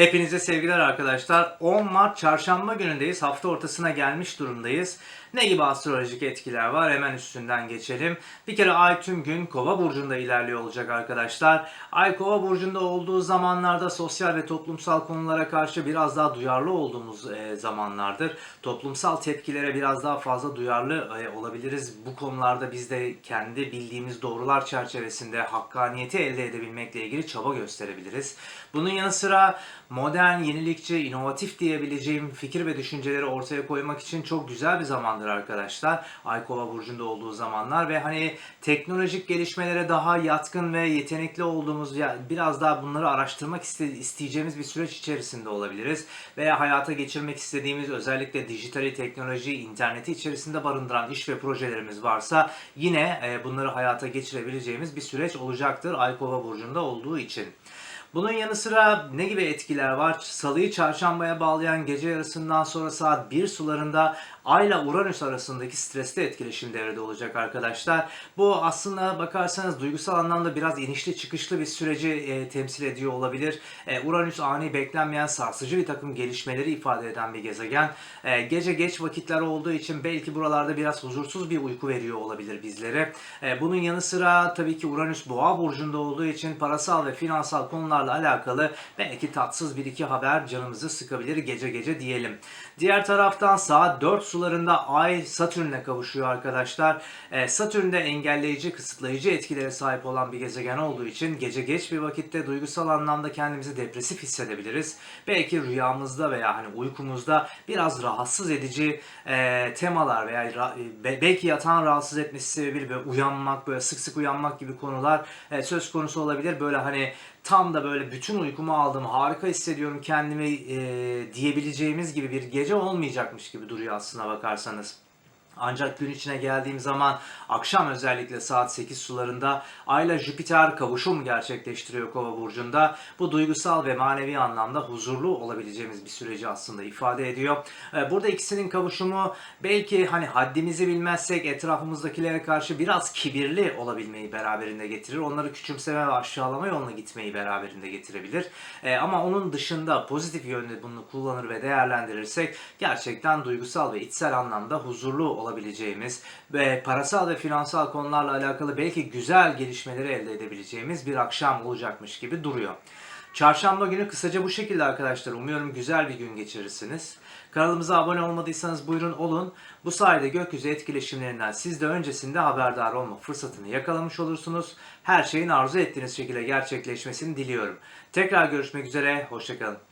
Hepinize sevgiler arkadaşlar. 10 Mart çarşamba günündeyiz. Hafta ortasına gelmiş durumdayız. Ne gibi astrolojik etkiler var? Hemen üstünden geçelim. Bir kere Ay tüm gün Kova burcunda ilerliyor olacak arkadaşlar. Ay Kova burcunda olduğu zamanlarda sosyal ve toplumsal konulara karşı biraz daha duyarlı olduğumuz e, zamanlardır. Toplumsal tepkilere biraz daha fazla duyarlı e, olabiliriz. Bu konularda biz de kendi bildiğimiz doğrular çerçevesinde hakkaniyeti elde edebilmekle ilgili çaba gösterebiliriz. Bunun yanı sıra modern, yenilikçi, inovatif diyebileceğim fikir ve düşünceleri ortaya koymak için çok güzel bir zamandır arkadaşlar. Ay Kova burcunda olduğu zamanlar ve hani teknolojik gelişmelere daha yatkın ve yetenekli olduğumuz ya biraz daha bunları araştırmak iste- isteyeceğimiz bir süreç içerisinde olabiliriz veya hayata geçirmek istediğimiz özellikle dijitali teknoloji, interneti içerisinde barındıran iş ve projelerimiz varsa yine e, bunları hayata geçirebileceğimiz bir süreç olacaktır Ay Kova burcunda olduğu için. Bunun yanı sıra ne gibi etkiler var? Salıyı çarşambaya bağlayan gece yarısından sonra saat 1 sularında Ay ile Uranüs arasındaki stresli etkileşim devrede olacak arkadaşlar. Bu aslında bakarsanız duygusal anlamda biraz inişli çıkışlı bir süreci e, temsil ediyor olabilir. E, Uranüs ani beklenmeyen sarsıcı bir takım gelişmeleri ifade eden bir gezegen. E, gece geç vakitler olduğu için belki buralarda biraz huzursuz bir uyku veriyor olabilir bizlere. E, bunun yanı sıra tabii ki Uranüs Boğa burcunda olduğu için parasal ve finansal konularla alakalı belki tatsız bir iki haber canımızı sıkabilir gece gece diyelim. Diğer taraftan saat 4 sularında Ay Satürn'le kavuşuyor arkadaşlar. Ee, Satürn de engelleyici, kısıtlayıcı etkilere sahip olan bir gezegen olduğu için gece geç bir vakitte duygusal anlamda kendimizi depresif hissedebiliriz. Belki rüyamızda veya hani uykumuzda biraz rahatsız edici e, temalar veya ra- be- belki yatağın rahatsız etmesi sebebiyle uyanmak, böyle sık sık uyanmak gibi konular e, söz konusu olabilir. Böyle hani tam da böyle bütün uykumu aldım, harika hissediyorum kendimi e, diyebileceğimiz gibi bir gece olmayacakmış gibi duruyor aslına bakarsanız. Ancak gün içine geldiğim zaman akşam özellikle saat 8 sularında Ayla Jüpiter kavuşum gerçekleştiriyor Kova burcunda. Bu duygusal ve manevi anlamda huzurlu olabileceğimiz bir süreci aslında ifade ediyor. Ee, Burada ikisinin kavuşumu belki hani haddimizi bilmezsek etrafımızdakilere karşı biraz kibirli olabilmeyi beraberinde getirir. Onları küçümseme ve aşağılama yoluna gitmeyi beraberinde getirebilir. Ee, Ama onun dışında pozitif yönde bunu kullanır ve değerlendirirsek gerçekten duygusal ve içsel anlamda huzurlu olabileceğimiz ve parasal ve finansal konularla alakalı belki güzel gelişmeleri elde edebileceğimiz bir akşam olacakmış gibi duruyor. Çarşamba günü kısaca bu şekilde arkadaşlar. Umuyorum güzel bir gün geçirirsiniz. Kanalımıza abone olmadıysanız buyurun olun. Bu sayede gökyüzü etkileşimlerinden siz de öncesinde haberdar olma fırsatını yakalamış olursunuz. Her şeyin arzu ettiğiniz şekilde gerçekleşmesini diliyorum. Tekrar görüşmek üzere, hoşçakalın.